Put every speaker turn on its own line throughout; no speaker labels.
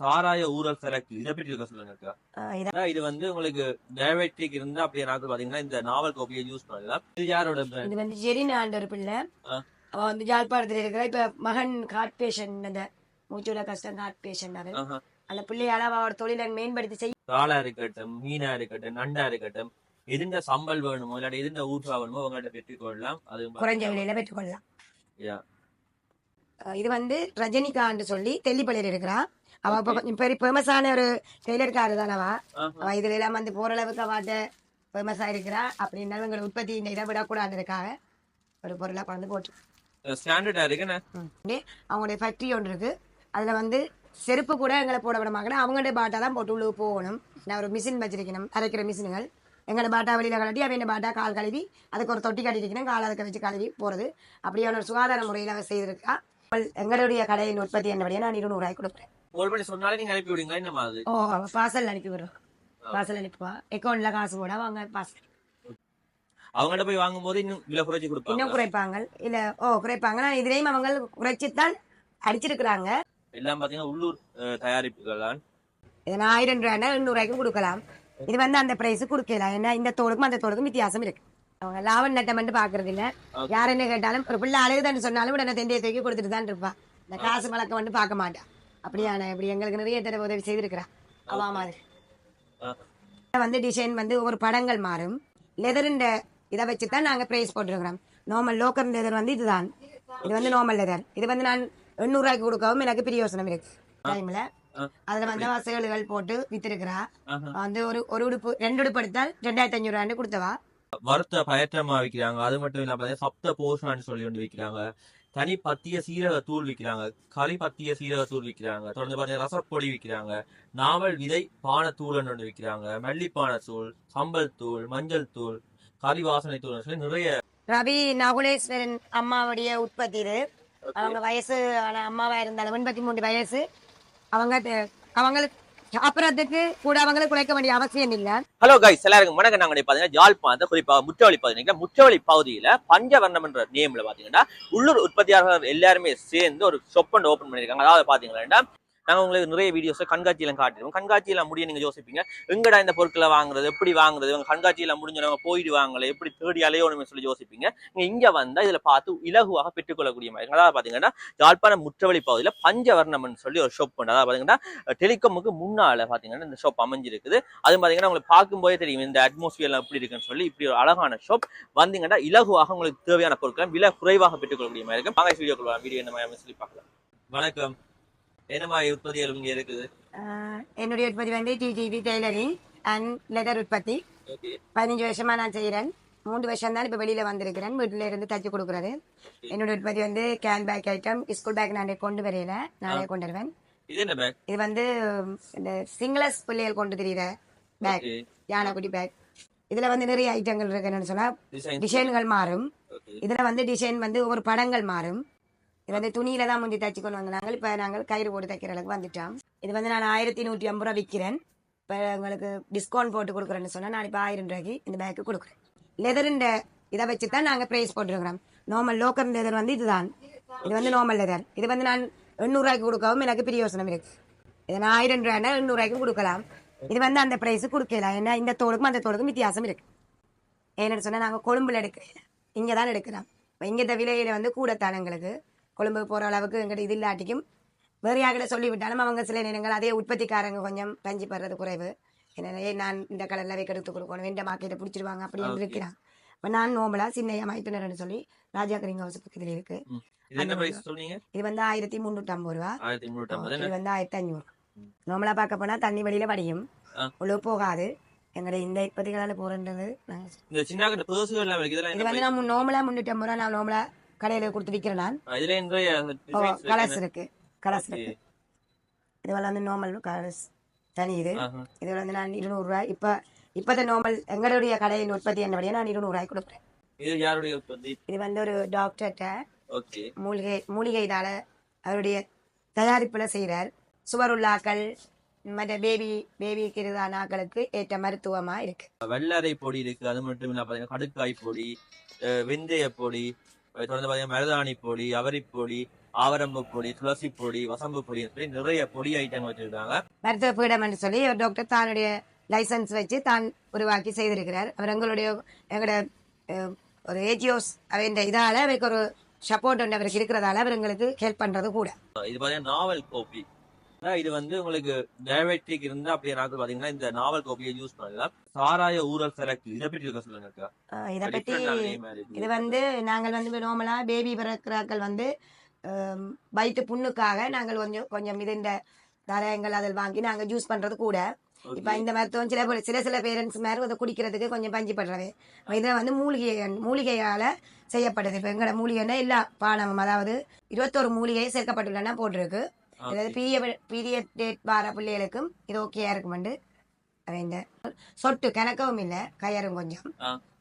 சாராய ஊரல் செலக்ட் இதை பற்றி சொல்லுங்க
இத-
வந்து உங்களுக்கு டயபெட்டிக் இருந்தா அப்படியே நாட்கள் பாத்தீங்கன்னா இந்த நாவல் காப்பியை யூஸ் பண்ணலாம். இது யாரோட?
இது வந்து ஜெரினாண்ட ஒரு பிள்ளை. அவ வந்து யாழ்ப்பாணத்துல இருக்கிற. இப்ப மகன் ஹார்ட் பேஷண்ட் அந்த மூச்சுல கஷ்டம் ஹார்ட் பேஷண்ட். அந்த பிள்ளையால அவ தொழிலை மேம்படுத்தி செய்ய
இறாலா இருக்கட்டும் மீனா இருக்கட்டும் நண்டா இருக்கட்டும் எதுண்ட சம்பல் வேணுமோ இல்லாட்டி எதுண்ட ஊற்றா வேணுமோ உங்கள்கிட்ட பெற்றுக்கொள்ளலாம். அது
குறைஞ்ச விலையில பெற்றுக்கொள்ளலாம். இது வந்து ரஜினிகாந்த் சொல்லி தெல்லிப்பள்ளியில் இருக்கிறா அவ இப்ப கொஞ்சம் பெரிய ஃபேமஸான ஒரு டெய்லர்காரு தான் அவ. அவ இதுல எல்லாம் வந்து போரளவுக்கு அவாட்ட ஃபேமஸா இருக்கிறா. அப்படின்னா எங்களை உற்பத்தி இந்த இதை விடக்கூடாதுக்காக ஒரு பொருளை கொண்டு போட்டு
ஸ்டாண்டர்டா
அவங்களுடைய ஃபேக்ட்ரி ஒன்று இருக்கு. அதுல வந்து செருப்பு கூட எங்களை போட விட மாட்டேன். அவங்களுடைய பாட்டா தான் போட்டு உள்ளே போகணும். நான் ஒரு மிஷின் வச்சிருக்கணும். அரைக்கிற மிஷின்கள் எங்களை பாட்டா வெளியில கழட்டி அவன் பாட்டா கால் கழுவி அதுக்கு ஒரு தொட்டி கட்டிருக்கணும் கால் அதுக்கு வச்சு கழுவி போறது. அப்படியான ஒரு சுகாதார முறையில் அவ செய்திருக்கா. எங்களுடைய கடையின் உற்பத்தி என்னபடியா நான் இருநூறுவாய் கொடுக்குறேன்.
கால் பண்ணி சொன்னாலே நீங்க அனுப்பி விடுங்க என்ன மாதிரி
ஓ பார்சல் அனுப்பி விடுறோம் பார்சல் அனுப்புவா அக்கௌண்ட்ல காசு போட அவங்க பார்சல்
அவங்கள்ட்ட போய் வாங்கும் போது இன்னும் விலை குறைச்சி கொடுப்பாங்க
இன்னும் குறைப்பாங்க இல்ல ஓ குறைப்பாங்க நான் இதுலயும் அவங்க குறைச்சித்தான் அடிச்சிருக்கிறாங்க.
எல்லாம் பாத்தீங்கன்னா உள்ளூர் தயாரிப்புகள் தான்
இதை ஆயிரம் ரூபாய்னா எண்ணூறுவாய்க்கும் கொடுக்கலாம். இது வந்து அந்த பிரைஸ் கொடுக்கலாம் ஏன்னா இந்த தோலுக்கும் அந்த தோலுக்கும் வித்தியாசம் இருக்கு. அவங்க லாபம் நட்டமென்று பாக்குறது இல்ல. யார் என்ன கேட்டாலும் ஒரு பிள்ளை அழுகுதுன்னு சொன்னாலும் உடனே தெண்டியை தூக்கி கொடுத்துட்டு தான் இருப்பா. இந்த காசு வழக்கம் வந்து பார்க்க மாட்டா. அப்படியான இப்படி எங்களுக்கு நிறைய தடவை உதவி செய்திருக்கிறா. அவா மாதிரி. வந்து டிசைன் வந்து ஒரு படங்கள் மாறும். லெதருண்ட இதை வச்சு தான் நாங்கள் ப்ரைஸ் போட்டிருக்கிறோம் நார்மல் லோக்கல் லெதர் வந்து இதுதான். இது வந்து நார்மல் லெதர் இது வந்து நான் எண்ணூறுரூவாய்க்கு கொடுக்கவும் எனக்கு பிரியோசனம் இருக்கு. டைம்ல
ஆ.
அதுல வந்து அவ சேலுகள் போட்டு வித்திருக்கிறா.
ஆஹா.
வந்து ஒரு ஒரு உடுப்பு ரெண்டு உடுப்பு எடுத்தால் ரெண்டாயிரத்தி அஞ்சூறு ரூபான்னு கொடுத்தவா.
வறுத்த பயற்றமா விற்கிறாங்க அது மட்டும் இல்லாம பாத்தீங்கன்னா சப்த போஷான்னு சொல்லி ஒன்று விற்கிறாங்க தனி பத்திய சீரக தூள் விற்கிறாங்க களி பத்திய சீரக தூள் விற்கிறாங்க தொடர்ந்து பாத்தீங்கன்னா ரசப்பொடி விற்கிறாங்க நாவல் விதை பானத்தூள்னு ஒன்று விற்கிறாங்க மல்லிப்பான தூள் சம்பல் தூள் மஞ்சள் தூள் கறி வாசனை தூள் சொல்லி நிறைய
ரவி நகுலேஸ்வரன் அம்மாவுடைய உற்பத்தி இது. அவங்க வயசு ஆன அம்மாவா இருந்தாலும் எண்பத்தி மூணு வயசு. அவங்க அவங்களுக்கு சாப்பிட்றதுக்கு கூட அவங்களுக்கு குறைக்க வேண்டிய அவசியம் இல்லை.
ஹலோ கைஸ் எல்லாருக்கும் வணக்கம். நாங்க பாத்தீங்கன்னா யாழ்ப்பாணத்தை குறிப்பாக முற்றவழி பகுதியில் முற்றவழி பகுதியில பஞ்சவர்ணம் என்ற நேம்ல பாத்தீங்கன்னா உள்ளூர் உற்பத்தியாளர்கள் எல்லாருமே சேர்ந்து ஒரு ஷொப் அண்ட் ஓபன் பண்ணிருக்காங்க அதாவது பாத்தீங்கன்னா நான் உங்களுக்கு நிறைய வீடியோஸ் கண்காட்சியெல்லாம் காட்டிடுவோம் கண்காட்சியெல்லாம் முடிய நீங்கள் யோசிப்பீங்க. எங்கடா இந்த பொருட்களை வாங்குறது? எப்படி வாங்குறது? இவங்க கண்காட்சியெல்லாம் முடிஞ்சவங்க போயிடுவாங்களே எப்படி தேடி அலையோணுமே சொல்லி யோசிப்பீங்க. நீங்க இங்க வந்தா இதில் பார்த்து இலகுவாக பெற்றுக்கொள்ளக்கூடிய மாதிரி. இருக்கும். அதாவது பாத்தீங்கன்னா யாழ்ப்பாணம் முற்றவழி பகுதியில் பஞ்சவர்ணம்னு சொல்லி ஒரு ஷாப் உண்டு. அதாவது பார்த்தீங்கன்னா டெலிகாமுக்கு முன்னால பாத்தீங்கன்னா இந்த ஷாப் அமைஞ்சிருக்குது. அது பாத்தீங்கன்னா உங்களுக்கு பார்க்கும்போதே தெரியும் இந்த அட்மாஸ்பியர்லாம் எப்படி இருக்குன்னு சொல்லி இப்படி ஒரு அழகான ஷாப் வந்தீங்கன்னா இலகுவாக உங்களுக்கு தேவையான பொருட்களை விலை குறைவாக பெற்றுக்கொள்ளக்கூடிய மாதிரி இருக்கும். வாங்க வீடியோ வீடியோ என்ன மாதிரி சொல்லி பார்க்கலாம். வணக்கம். என்ன மாதிரி உற்பத்திகள் இங்க இருக்குது?
என்னுடைய உற்பத்தி வந்து டிடிவி டெய்லரிங் அண்ட் லெதர் உற்பத்தி. பதினஞ்சு வருஷமா நான் செய்கிறேன் மூன்று வருஷம் தான் இப்போ வெளியில வந்திருக்கிறேன். வீட்டில இருந்து தச்சு கொடுக்குறது. என்னுடைய உற்பத்தி வந்து cane bag item school bag நான் கொண்டு வரையில. நானே கொண்டு வருவேன்
இது
வந்து இந்த சிங்களஸ் பிள்ளைகள் கொண்டு தெரியுற பேக் யானைக்குட்டி பேக் இதுல வந்து நிறைய ஐட்டங்கள் இருக்குன்னு சொன்னா
டிசைன்
டிசைன்கள் மாறும். இதுல வந்து டிசைன் வந்து ஒரு படங்கள் மாறும். இது வந்து துணியில தான் முந்தி தச்சு கொண்டு வந்தாங்க. இப்போ நாங்கள் கயிறு போட்டு தைக்கிற அளவுக்கு வந்துட்டோம். இது வந்து நான் ஆயிரத்தி நூற்றி ஐம்பது ரூபா விற்கிறேன் இப்போ உங்களுக்கு டிஸ்கவுண்ட் போட்டு கொடுக்குறேன்னு சொன்னால் நான் இப்போ ஆயிரம் ரூபாய்க்கு இந்த பேக்கு கொடுக்குறேன். லெதருண்ட இதை வச்சு தான் நாங்கள் ப்ரைஸ் போட்டுருக்கிறோம். நார்மல் லோக்கல் லெதர் வந்து இதுதான். இது வந்து நார்மல் லெதர் இது வந்து நான் எண்ணூறுரூவாய்க்கு கொடுக்கவும் எனக்கு பிரியோசனம் இருக்கு. இதை நான் ஆயிரம் ரூபாய்னா எண்ணூறுரூவாய்க்கு கொடுக்கலாம். இது வந்து அந்த ப்ரைஸு கொடுக்கலாம் ஏன்னா இந்த தோலுக்கும் அந்த தோலுக்கும் வித்தியாசம் இருக்கு. ஏன்னு சொன்னால் நாங்கள் கொழும்புல எடுக்க இங்கே தான் எடுக்கிறோம். இப்போ இங்கே இந்த விலையில வந்து கூடத்தான் எங்களுக்கு. கொழும்பு போகிற அளவுக்கு எங்கிட்ட இது இல்லாட்டிக்கும் வேறு யார்கிட்ட சொல்லிவிட்டாலும் அவங்க சில நேரங்கள் அதே உற்பத்திக்காரங்க கொஞ்சம் பஞ்சு படுறது குறைவு. எனவே நான் இந்த கலரில் வைக்க எடுத்து கொடுக்கணும் இந்த மார்க்கெட்டை பிடிச்சிருவாங்க அப்படின்னு இருக்கிறான். இப்போ நான் நோம்பலா சின்னையா மைத்துனர்னு சொல்லி ராஜா கிரிங் ஹவுஸ் பக்கத்தில் இருக்கு.
இது
வந்து ஆயிரத்தி முந்நூற்றி ஐம்பது ரூபா இது வந்து ஆயிரத்தி அஞ்சூறு நோம்பலா பார்க்க போனா தண்ணி வெளியில வடியும்.
ஆ.
உள்ள போகாது. எங்களுடைய இந்த
இருக்கு இதெல்லாம்
இது வந்து நான் நோம்பலா முன்னூற்றி ஐம்பது ரூபா நான் நோம்பலா கடையில் கொடுத்து விற்கிறேன் நான்?
இதுல
கலர்ஸ்
இருக்கு.
கலர்ஸ் இருக்கு. இதுவெல்லாம் வந்து நார்மல் கலர்ஸ் தனி இது. இது வந்து நான் இருநூறுவா இப்போ இப்போத நார்மல் எங்களுடைய கடையின் உற்பத்தி என்னபடியா நான் இருநூறுவாய்க்கு கொடுக்குறேன்.
இது
இது வந்து ஒரு டாக்டர்கிட்ட
ஓகே.
மூலிகை மூலிகைதால அவருடைய தயாரிப்புல செய்கிறார் சுவருள்ளாக்கள் மற்ற பேபி பேபிக்கு நாக்களுக்கு ஏற்ற மருத்துவமா இருக்கு.
வெள்ளரை பொடி இருக்கு. அது மட்டும் இல்ல பாத்தீங்கன்னா கடுக்காய் பொடி வெந்தய பொடி தொடர்ந்து பாத்தீங்கன்னா மருதாணி பொடி அவரி பொடி ஆவரம்பு பொடி துளசி பொடி வசம்பு பொடி இப்படி நிறைய பொடி ஐட்டம் வச்சிருக்காங்க.
மருத்துவ பீடம் என்று சொல்லி டாக்டர் தானுடைய லைசன்ஸ் வச்சு தான் உருவாக்கி செய்திருக்கிறார். அவர் எங்களுடைய எங்களோட ஒரு ஏஜியோஸ் அவருடைய இதால அவருக்கு ஒரு சப்போர்ட் ஒன்று அவருக்கு இருக்கிறதால அவர் எங்களுக்கு ஹெல்ப் பண்றது கூட.
இது பாத்தீங்கன்னா நாவல் கோப்பி இது வந்து உங்களுக்கு டயபெட்டிக் இருந்தா அப்படியே நாட்கள் பாத்தீங்கன்னா இந்த நாவல் கோப்பியை யூஸ் பண்ணலாம். சாராய ஊரல் செலக்ட் இதை பற்றி இருக்க சொல்லுங்க
இதை பற்றி. இது வந்து நாங்கள் வந்து நார்மலா பேபி பிறக்கிறாக்கள் வந்து வயிற்று புண்ணுக்காக நாங்கள் கொஞ்சம் கொஞ்சம் இது இந்த தரங்கள் அதில் வாங்கி நாங்கள் ஜூஸ் பண்றது கூட. இப்ப இந்த மருத்துவம் சில சில சில பேரண்ட்ஸ் மாதிரி அதை குடிக்கிறதுக்கு கொஞ்சம் பஞ்சு படுறது. இதில் வந்து மூலிகை மூலிகையால செய்யப்படுது. இப்போ எங்களோட மூலிகைன்னா எல்லா பானமும் அதாவது இருபத்தோரு மூலிகை சேர்க்கப்பட்டுள்ளன போட்டிருக்கு. அதாவது பீரிய பீரியட் டேட் வார பிள்ளைகளுக்கும் இது ஓகேயா இருக்குமெண்டு இந்த சொட்டு கணக்கவும் இல்லை கயரும் கொஞ்சம்.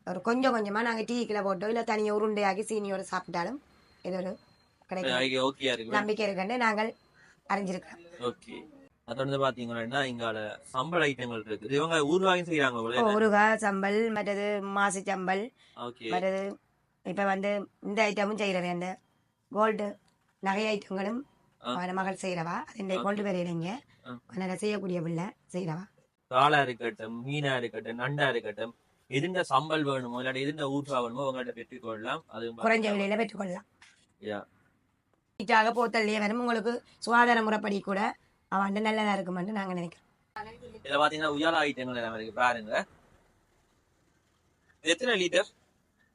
ஒரு கொஞ்சம் கொஞ்சமா நாங்க டீக்கில் போட்டோ இல்லை தனியாக உருண்டையாக்கி சீனியோட சாப்பிட்டாலும் இது ஒரு கிடைக்கும். நம்பிக்கை இருக்குன்னு நாங்கள் அறிஞ்சிருக்கிறோம்.
தொடர்ந்து பாத்தீங்கன்னா இங்கால சம்பள ஐட்டங்கள் இருக்குது. இவங்க ஊர்வாயும் செய்யறாங்க
ஊறுகாய் சம்பல் மற்றது மாசி சம்பல் மற்றது இப்ப வந்து இந்த ஐட்டமும் செய்யறவே அந்த கோல்டு நகை ஐட்டங்களும். அவன மகள் செய்யறவா இந்த கோல்டு வரையிலங்க
ஆ.
அதனால செய்யக்கூடிய பிள்ளை செய்யறவா
காளா இருக்கட்டும் மீனா இருக்கட்டும் நண்டா இருக்கட்டும் எதுண்ட சம்பல் வேணுமோ இல்லாட்டி எதுண்ட ஊற்றா வேணுமோ உங்கள்ட்ட பெற்றுக்கொள்ளலாம். அது
குறைஞ்ச விலையில பெற்றுக்கொள்ளலாம். நீட்டாக போத்தல்லையே வரும். உங்களுக்கு சுகாதார முறைப்படி கூட அவன் நல்லதா இருக்குமென்று நாங்க நினைக்கிறோம்.
இதுல பாத்தீங்கன்னா உயர ஐட்டங்கள் எல்லாம் இருக்கு. பாருங்க. எத்தனை லிட்டர்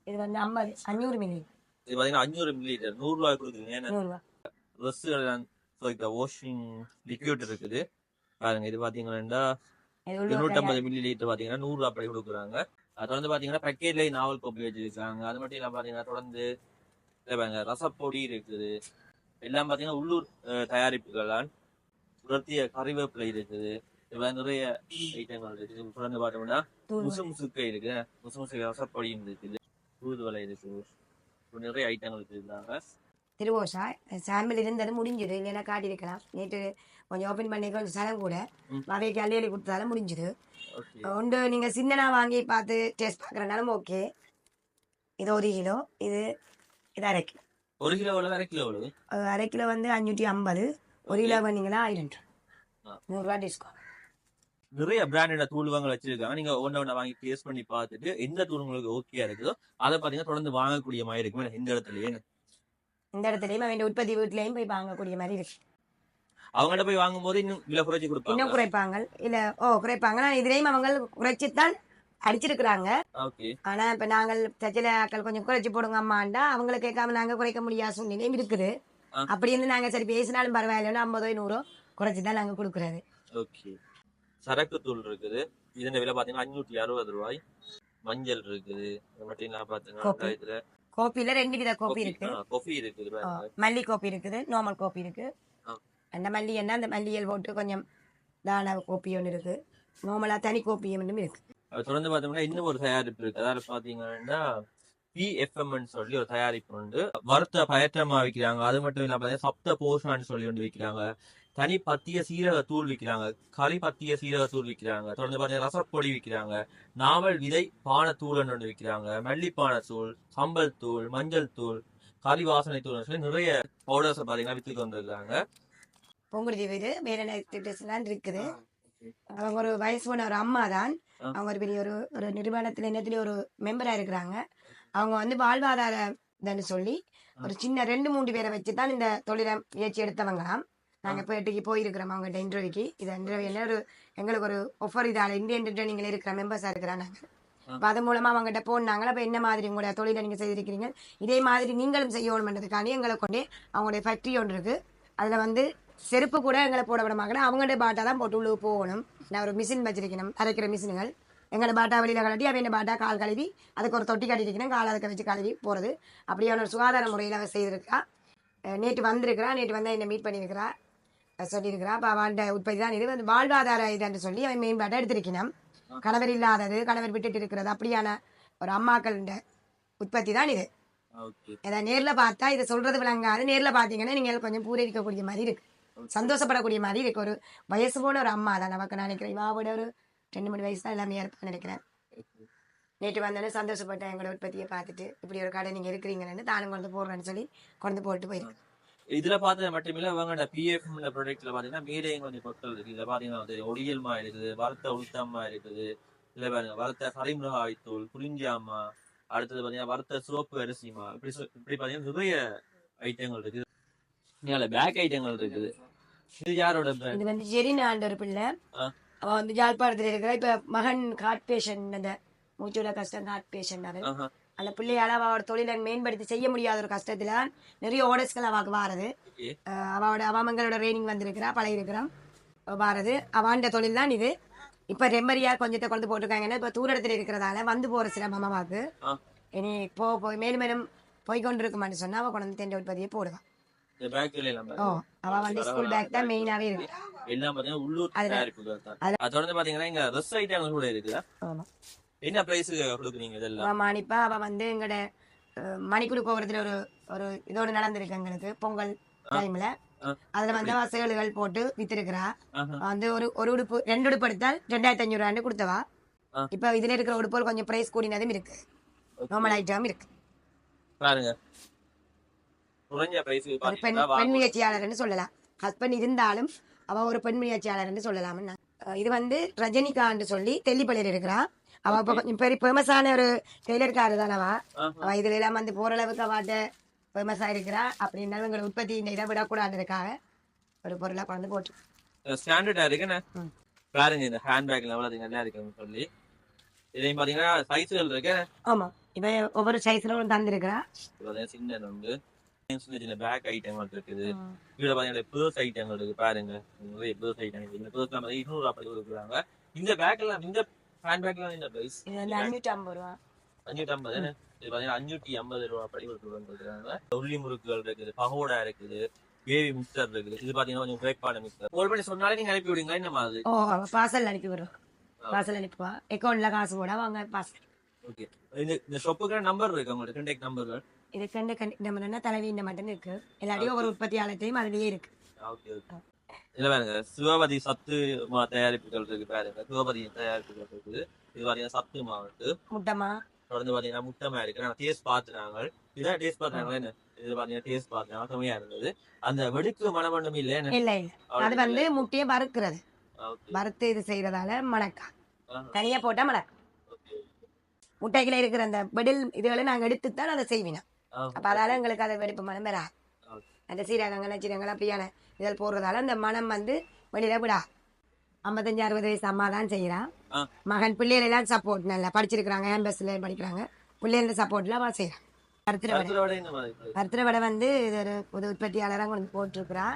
இது வந்து ஐம்பது அஞ்சூறு மில்லி
இது பாத்தீங்கன்னா அஞ்சூறு மில்லி லிட்டர் நூறு ரூபாய் கொடுக்குறீங்க. ட்ரெஸ் வாஷிங் லிக்விட் இருக்குது. பாருங்க இது பாத்தீங்கன்னா இருநூற்றம்பது மில்லி லிட்டர் பாத்தீங்கன்னா நூறு ரூபாய் அப்படி கொடுக்குறாங்க. தொடர்ந்து பாத்தீங்கன்னா பேக்கெட்ல நாவல் கோப்பி வச்சிருக்காங்க. அது மட்டும் இல்லாம பாத்தீங்கன்னா தொடர்ந்து பாருங்க ரசப்பொடி இருக்குது. எல்லாம் பாத்தீங்கன்னா உள்ளூர் தயாரிப்புகள் தான் உலர்த்திய கறிவேப்பிலை இருக்குது. நிறைய ஐட்டங்கள் இருக்குது. தொடர்ந்து பார்த்தோம்னா முசு முசுக்கை இருக்கு முசு முசுக்கை ரசப்பொடியும் இருக்குது. தூதுவளை இருக்குது. நிறைய ஐட்டங்கள் வச்சிருக்காங்க.
திருவோஷா சாம்பிள் இருந்தது முடிஞ்சுது. இல்லைன்னா காட்டியிருக்கலாம். நேற்று கொஞ்சம் ஓப்பன் பண்ணி கொஞ்சம் சனம் கூட. அவைக்கு அள்ளி அள்ளி கொடுத்தாலும் முடிஞ்சுது. ஒன்று நீங்க சின்னனா வாங்கி பார்த்து டேஸ்ட் பார்க்குறனாலும் ஓகே இது ஒரு கிலோ. இது இது அரை கிலோ.
ஒரு கிலோ எவ்வளவு? அரை கிலோ எவ்வளவு?
அது அரை கிலோ வந்து அஞ்சூற்றி ஐம்பது. ஒரு கிலோ பண்ணீங்கன்னா ஆயிரம். நூறுரூவா டிஸ்கவுண்ட்
நிறைய பிராண்டட் தூள்வங்கள் வச்சிருக்காங்க. நீங்க ஒண்ணு ஒண்ணு வாங்கி டேஸ்ட் பண்ணி பார்த்துட்டு எந்த தூள் உங்களுக்கு ஓகேயா இருக்குதோ அதை பாத்தீங்கன்னா தொடர்ந்து வாங்கக்கூடிய மாதிரி இருக்கும் இந்த இடத்துலயே.
இந்த இடத்துலயும் அவன் உற்பத்தி வீட்லயும் போய் வாங்கக்கூடிய மாதிரி இருக்கு.
அவங்கள்ட்ட போய் வாங்கும்போது இன்னும் விலை குறைச்சி
இன்னும்
கொடுப்பாங்க
குறைப்பாங்க. இல்ல ஓ குறைப்பாங்க. ஆனா இதுலயும் அவங்க குறைச்சித்தான் அடிச்சிருக்கிறாங்க. ஆனா இப்ப நாங்கள் சில ஆட்கள் கொஞ்சம் குறைச்சு போடுங்க அம்மாண்டா அவங்களை கேட்காம நாங்க குறைக்க முடியாத சூழ்நிலையும் இருக்குது. அப்படி இருந்து நாங்க சரி பேசினாலும் பரவாயில்லைன்னு ஐம்பதோ நூறோ குறைச்சு தான் நாங்க கொடுக்கறது.
ஓகே. சரக்கு தூள் இருக்குது. இதோட விலை பாத்தீங்கன்னா அஞ்சூத்தி அறுபது ரூபாய். மஞ்சள் இருக்குது. அது
கோப்பில ரெண்டு வித கோப்பி இருக்கு.
coffee இருக்குது.
மல்லி கோப்பி இருக்குது நார்மல் கோப்பி இருக்கு. அந்த மல்லி என்ன அந்த மல்லியல் போட்டு கொஞ்சம் தான கோப்பி ஒன்று இருக்கு. நார்மலா தனி கோப்பி ஒன்றும் இருக்கு.
தொடர்ந்து பார்த்தோம்னா இன்னும் ஒரு தயாரிப்பு இருக்கு. அதாவது பாத்தீங்கன்னா பிஎஃப்எம் சொல்லி ஒரு தயாரிப்பு உண்டு. வறுத்த பயற்றமா விற்கிறாங்க அது மட்டும் இல்லாம பாத்தீங்கன்னா சப்த போஷான்னு சொல்லி ஒன்று விற்கிறாங்க தனி பத்திய சீரக தூள் விற்கிறாங்க களி பத்திய சீரக தூள் விற்கிறாங்க தொடர்ந்து பாத்தீங்கன்னா ரசப்பொடி விற்கிறாங்க நாவல் விதை பானத்தூள்னு ஒன்று விற்கிறாங்க மல்லிப்பான தூள் சம்பல் தூள் மஞ்சள் தூள் கறி வாசனை தூள் சொல்லி நிறைய பவுடர்ஸ் பாத்தீங்கன்னா வித்துக்கு வந்திருக்காங்க.
பொங்குடி வீடு வேற எல்லாம் இருக்குது? அவங்க ஒரு வயசு போன ஒரு அம்மா தான். அவங்க ஒரு பெரிய ஒரு ஒரு நிறுவனத்துல என்னத்துல ஒரு மெம்பரா இருக்கிறாங்க. அவங்க வந்து வாழ்வாதார இதுன்னு சொல்லி ஒரு சின்ன ரெண்டு மூன்று பேரை வச்சு தான் இந்த தொழிலை முயற்சி எடுத்தவங்களாம். நாங்க பேட்டிக்கு போயிருக்கிறோம். அவங்கள்ட்ட இன்டர்வியூக்கு இது இன்டர்வியூ என்ன ஒரு எங்களுக்கு ஒரு ஒஃபர் இதால இந்தியன் ட்ரைனிங்ல இருக்கிற மெம்பர்ஸா இருக்கிறாங்க அப்ப அது மூலமா அவங்ககிட்ட போனாங்க அப்ப என்ன மாதிரி உங்களோட தொழிலை நீங்க செய்திருக்கிறீங்க? இதே மாதிரி நீங்களும் செய்யணும்ன்றதுக்காண்டி எங்களை கொண்டே அவங்களுடைய ஃபேக்டரி ஒன்று இருக்கு. அதுல வந்து செருப்பு கூட எங்களை போட விட மாட்டேன். அவங்கள்ட்ட பாட்டா தான் போட்டு உள்ளே போகணும். நான் ஒரு மிஷின் வச்சிருக்கணும். அரைக்கிற மிஷின்கள் எங்களோட பாட்டா வெளியில கழட்டி அவன் பாட்டா கால் கழுவி அதுக்கு ஒரு தொட்டி கட்டிருக்கணும் கால் அதுக்கு வச்சு கழுவி போறது. அப்படியான ஒரு சுகாதார முறையில் அவ செய்திருக்கா. நேற்று வந்திருக்கிறா. நேற்று வந்து என்னை மீட் பண்ணியிருக்கிறா அஹ் சொல்லியிருக்கிறா அப்போ அவன்கிட்ட உற்பத்தி தான் இது வந்து வாழ்வாதார இதுன்னு சொல்லி அவன் மேம்பாட்டை எடுத்திருக்கணும் கணவர் இல்லாதது கணவர் விட்டுட்டு இருக்கிறது அப்படியான ஒரு அம்மாக்கள் உற்பத்தி தான் இது. இதை நேர்ல பார்த்தா இதை சொல்றது விளங்காது. நேர்ல பாத்தீங்கன்னா நீங்க கொஞ்சம் பூரிக்கக்கூடிய மாதிரி இருக்கு. சந்தோஷப்படக்கூடிய மாதிரி இருக்கு. ஒரு வயசு போன ஒரு அம்மா தான் நமக்கு நான் நினைக்கிறேன். இவாவோட ஒரு ரெண்டு மூணு வயசு தான் எல்லாமே இருப்பான்னு நினைக்கிறேன். நேற்று வந்தோடனே சந்தோஷப்பட்டேன். எங்களோட உற்பத்தியை பார்த்துட்டு இப்படி ஒரு கடை நீங்க இருக்கிறீங்கன்னு தானும் கொண்டு போடுறேன்னு சொல்லி கொண்டு போட்டு போயிருக்கு.
இதுல பார்த்தது மட்டுமில்ல இவங்க பிஎஃப் ப்ராடக்ட்ல பாத்தீங்கன்னா மீடியம் கொஞ்சம் பொருட்கள் இருக்கு. இதுல பாத்தீங்கன்னா வந்து ஒடியல்மா இருக்குது வறுத்த உளுத்தம்மா இருக்குது. இதுல பாருங்க வறுத்த கரிமிளகாய் தூள் புளிஞ்சாமா அடுத்தது பாத்தீங்கன்னா வறுத்த சோப்பு அரிசிமா இப்படி இப்படி பாத்தீங்கன்னா நிறைய ஐட்டங்கள் இருக்குது. இங்க பேக் ஐட்டங்கள் இருக்குது. இது யாரோட?
இது வந்து ஜெரினா ஆண்ட ஒரு பிள்ளை. அவ வந்து ஜாழ்ப்பாணத்துல இருக்கிறா இப்ப மகன் ஹார்ட் பேஷண்ட் அந்த மூச்சோட கஷ்டம் ஹார்ட் பேஷண்ட்
ஆஹா.
அந்த பிள்ளையால அவளோட தொழிலை மேம்படுத்தி செய்ய முடியாத ஒரு கஷ்டத்துல நிறைய ஓடர்ஸ்கள் அவாக்கு வாரது. அவளோட அவங்களோட ட்ரைனிங் வந்திருக்கிறா பழகிருக்கிறான் வாரது. அவாண்ட தொழில் தான் இது. இப்ப ரெம்பரியா கொஞ்சத்தை கொண்டு போட்டிருக்காங்கன்னா இப்ப தூர இடத்துல இருக்கிறதால வந்து போற சிரமம் அம்மாவுக்கு. இனி போ போய் மேலும் மேலும் போய் கொண்டிருக்குமான்னு சொன்னா அவ கொண்டு வந்து தெண்டை உற்பத்தியை போடுவான்
இந்த பேக்ல எல்லாம்
ஓ
பாருங்க.
அவ வந்து ஸ்கூல் பேக் தான் மெயினாவே இருக்கு.
எல்லாம் பாத்தீங்கன்னா இங்க ரெஸ் ஐட்டங்கள் கூட இருக்குதா என்ன பிரைஸ் கொடுக்குறீங்க இதெல்லாம்?
மாணிப்பா அவ வந்து எங்கட மணிக்குடி கோபுரத்துல ஒரு ஒரு இதோடு நடந்திருக்கு எங்களுக்கு பொங்கல் டைம்ல. அதுல வந்து அவ சேலுகள் போட்டு வித்திருக்கிறா. வந்து ஒரு ஒரு உடுப்பு ரெண்டு உடுப்பு எடுத்தால் ரெண்டாயிரத்தி அஞ்சூறு ரூபான்னு கொடுத்தவா. இப்ப இதுல இருக்கிற உடுப்புகள் கொஞ்சம் பிரைஸ் கூடினதும் இருக்கு. நார்மல் ஐட்டம் இருக்கு.
பாருங்க.
பெண் பெண் முயற்சியாளர்னு சொல்லலாம். ஹஸ்பண்ட் இருந்தாலும் அவ ஒரு பெண் முயற்சியாளர்னு சொல்லலாம்னு இது வந்து ரஜினிகாந்த் சொல்லி தெல்லிப்பள்ளியில் இருக்கிறா அவ இப்ப கொஞ்சம் பெரிய ஃபேமஸான ஒரு டெய்லர்காரு தான் அவ. அவ இதுல எல்லாம் வந்து போற அளவுக்கு அவாட்ட ஃபேமஸா இருக்கிறா. அப்படின்னாலும் எங்களை உற்பத்தி இந்த இதை விடக்கூடாதுக்காக ஒரு பொருளா கொண்டு போட்டு.
ஸ்டாண்டர்டா இருக்குண்ணே. பாருங்க இந்த ஹேண்ட் பேக்ல எவ்வளவு நல்லா இருக்குன்னு சொல்லி. இதையும் பாத்தீங்கன்னா சைஸ்கள் இருக்கு
ஆமா. இவ ஒவ்வொரு சைஸ்ல ஒன்று தந்திருக்கிறா.
சின்ன உண்டு சின்ன பேக் ஐட்டங்கள் இருக்குது. இதுல பாத்தீங்கன்னா பேர்ஸ் ஐட்டங்கள் இருக்கு பாருங்க. நிறைய பேர்ஸ் ஐட்டம் இருக்கு இந்த பேர்ஸ் இருநூறு அப்படி கொடுக்குறாங்க. இந்த பேக் எல்லாம் இந்த ஹேண்ட் பேக் எல்லாம் இந்த பிரைஸ்
இது வந்து அஞ்சூற்றி ஐம்பது ரூபா.
அஞ்சூத்தி ஐம்பது இது பாத்தீங்கன்னா அஞ்சூத்தி ஐம்பது ரூபா அப்படி கொடுக்குறாங்க உள்ளி முறுக்குகள் இருக்குது பகோடா இருக்குது பேபி மிக்சர் இருக்குது. இது பாத்தீங்கன்னா கொஞ்சம் கிரேப்பான மிக்சர். சொன்னாலே நீங்க அனுப்பி விடுங்க. என்ன மாதிரி
ஓ பார்சல் அனுப்பி விடுறோம் பார்சல் அனுப்புவா அக்கௌண்ட்ல காசு போட வாங்க பார்சல்
ஓகே இந்த இந்த ஷாப்புக்கு நம்பர் இருக்கு உங்களுக்கு கான்டாக்ட் நம்பர்கள்
இது கண்டு கண்டு நம்ம என்ன தலைவி இந்த மட்டும் இருக்கு. எல்லாத்தையும் ஒவ்வொரு உற்பத்தியாளத்தையும் அதுலயே இருக்கு.
ஓகே ஓகே இதுல பாருங்க சிவபதி சத்து மா தயாரிப்புகள் இருக்கு பாருங்க. சிவபதி தயாரிப்புகள் இருக்குது இது பாத்தீங்கன்னா சத்து மாவு.
முட்டமா?
தொடர்ந்து பாத்தீங்கன்னா முட்டை இருக்கு. நான் டேஸ்ட் பார்த்துனாங்க இதான் டேஸ்ட் பார்த்தாங்க என்ன? இது பாத்தீங்கன்னா டேஸ்ட் பார்த்தாங்க செமையா இருந்தது. அந்த மனமண்டம் இல்ல என்ன?
இல்ல இல்ல. அது வந்து முட்டையை வறுக்கிறது. வறுத்து இது செய்யறதால மணக்கா. தனியா போட்டா மணக்கா
ஓகே.
முட்டைகளை இருக்கிற அந்த பெடில் இதுகளை நாங்க எடுத்து தான் அதை செய்வினோம். அப்ப அதால எங்களுக்கு அதை வெடிப்பு மனம் வராது. அந்த சீரகங்கள் நச்சீரகங்கள் அப்படியான இதில் போடுறதால அந்த மனம் வந்து வெளியில விடா. ஐம்பத்தஞ்சு அறுபது வயசு அம்மா தான் செய்யறா
ஆ.
மகன் பிள்ளைகள் எல்லாம் சப்போர்ட் நல்லா படிச்சிருக்கிறாங்க ஏம்பஸ்ல படிக்கிறாங்க. பிள்ளைகள சப்போர்ட்ல அவ செய்யறான் கருத்துற வடை. வந்து இது ஒரு புது உற்பத்தியாளராக கொண்டு போட்டிருக்கிறா.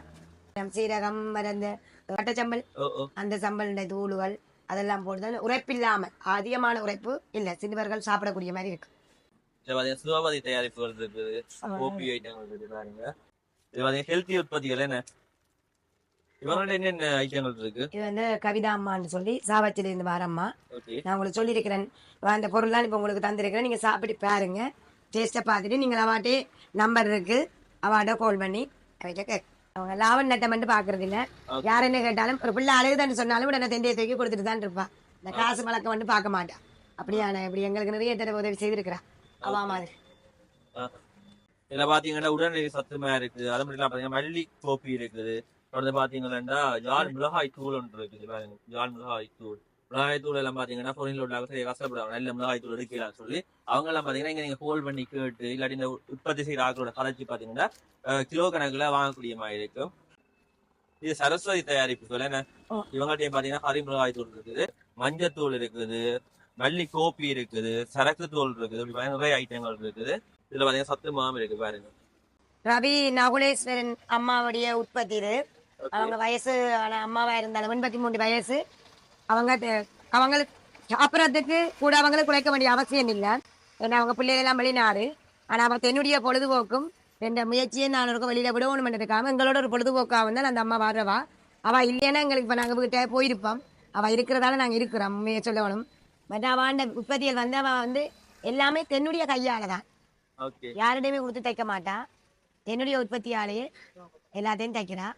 நம் சீரகம் மறந்த வட்டச்சம்பல்
ஓ ஓ.
அந்த சம்பளுடைய தூளுகள் அதெல்லாம் போடுதல். உரைப்பில்லாம அதிகமான உரைப்பு இல்ல சிறுவர்கள் சாப்பிடக்கூடிய மாதிரி இருக்கு.
பாத்தீங்கன்னா சிவபதி தயாரிப்புகள் இருக்குது.
ஆமா.
கோபி ஐட்டங்கள் இருக்குது பாருங்க. இது பாத்தீங்கன்னா ஹெல்த்தி உற்பத்திகள் என்ன? இவங்கள்ட்ட என்னென்ன ஐட்டங்கள் இருக்கு?
இது வந்து கவிதா அம்மான்னு சொல்லி சாவச்சில இருந்து வாரம்மா நான் உங்களுக்கு சொல்லியிருக்கிறேன். அந்த பொருள்லாம் இப்போ உங்களுக்கு தந்திருக்கிறேன். நீங்கள் சாப்பிட்டு பாருங்க. டேஸ்ட்டை பார்த்துட்டு நீங்கள் அவாட்டே நம்பர் இருக்கு. அவாட்ட கால் பண்ணி அவங்க லாபம் நட்டம் மட்டும் பார்க்கறது இல்ல. யார் என்ன கேட்டாலும் ஒரு பிள்ளை அழுகுதான்னு சொன்னாலும் உடனே தெண்டியை தூக்கி கொடுத்துட்டு தான் இருப்பா. இந்த காசு வழக்கம் வந்து பார்க்க மாட்டா. அப்படியான இப்படி எங்களுக்கு நிறைய தடவை உதவி செய்திருக்கிறா. அவா மாதிரி.
இதுல பாத்தீங்கன்னா உடனடி சத்துமா இருக்குது. அது மட்டும் இல்லாம பாத்தீங்கன்னா மல்லி கோப்பி இருக்குது. தொடர்ந்து பாத்தீங்கன்னா ஜால் மிளகாய் தூள் ஒன்று இருக்குது பாருங்க. ஜால் மிளகாய் தூள். மிளகாய் தூள் எல்லாம் பாத்தீங்கன்னா பொருள் உள்ள கஷ்டப்படுவாங்க. நல்ல மிளகாய் தூள் எடுக்கலாம் சொல்லி அவங்க எல்லாம் பாத்தீங்கன்னா இங்க நீங்க ஹோல் பண்ணி கேட்டு இல்லாட்டி இந்த உற்பத்தி செய்யற ஆக்களோட கலைச்சி பாத்தீங்கன்னா கிலோ கணக்குல வாங்கக்கூடிய மாதிரி இருக்கும். இது சரஸ்வதி என்ன?
ஓ.
இவங்கள்ட்ட பாத்தீங்கன்னா ஹரி மிளகாய் தூள் இருக்குது. மஞ்சத்தூள் இருக்குது. மல்லி கோப்பி இருக்குது. சரக்கு தூள் இருக்குது. இப்படி நிறைய ஐட்டங்கள் இருக்குது. இதுல பாத்தீங்கன்னா சத்து மாவு இருக்கு பாருங்க.
ரவி நகுலேஸ்வரன் அம்மாவுடைய உற்பத்தி இது. அவங்க வயசு ஆன அம்மாவா இருந்தாலும் எண்பத்தி மூணு வயசு. அவங்க அவங்களுக்கு சாப்பிட்றதுக்கு கூட அவங்களுக்கு குறைக்க வேண்டிய அவசியம் இல்லை. ஏன்னா அவங்க பிள்ளைகள் எல்லாம் வெளிநாடு. ஆனா அவ தன்னுடைய பொழுதுபோக்கும் என்ற முயற்சியை நான் இருக்க வெளியில விடணும் இருக்காம எங்களோட ஒரு பொழுதுபோக்கா வந்து அந்த அம்மா வர்றவா அவ இல்லைன்னா எங்களுக்கு இப்ப நாங்க வீட்டை போயிருப்போம். அவ இருக்கிறதால நாங்க இருக்கிறோம் உண்மையை சொல்லணும். பட் அவன் உற்பத்திகள் வந்து அவ வந்து எல்லாமே தன்னுடைய கையால தான் யாரிடையுமே கொடுத்து தைக்க மாட்டா. என்னுடைய உற்பத்தியாலேயே எல்லாத்தையும் தைக்கிறா.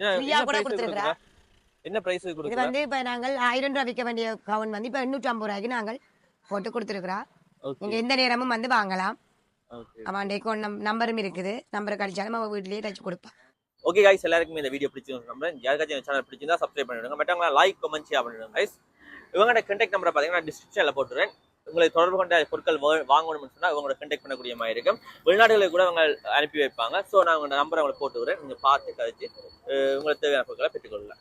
ஃப்ரீயா கூட கொடுத்திருக்கிறா.
என்ன பிரைஸ்
இது வந்து இப்ப நாங்கள் ஆயிரம் ரூபாய் விற்க வேண்டிய கவுன் வந்து இப்ப எண்ணூற்றி ஐம்பது ரூபாய்க்கு நாங்கள் போட்டு கொடுத்துருக்குறா. நீங்க எந்த நேரமும் வந்து வாங்கலாம். அவன் அக்கௌண்ட் நம்பரும் இருக்குது. நம்பரை கடிச்சாலும் அவன் வீட்லயே தச்சு கொடுப்பான்
ஓகே கைஸ் எல்லாருக்குமே இந்த வீடியோ பிடிச்சிருந்து நம்புறேன் யாருக்காச்சும் சேனல் பிடிச்சிருந்தா சப்ஸ்கிரைப் பண்ணிவிடுங்க மற்றவங்க லைக் கமெண்ட் ஷேர் பண்ணிவிடுங்க கைஸ் இவங்களோட கண்டெக்ட் நம்பரை பார்த்தீங்கன்னா டிஸ்கிரிப்ஷனில் போட்டுறேன். உங்களை தொடர்பு கொண்ட பொருட்கள் வாங்கணும்னு சொன்னால் இவங்களோட கண்டெக்ட் பண்ணக்கூடிய மாதிரி இருக்கும். வெளிநாடுகளுக்கு கூட அவங்க அனுப்பி வைப்பாங்க. ஸோ நான் உங்களோட நம்பரை அவங்களை போட்டு விடுறேன். நீங்கள் பார்த்து கழிச்சு உங்களுக்கு தேவையான பொருட்களை பெற்றுக்கொள்ளலாம்.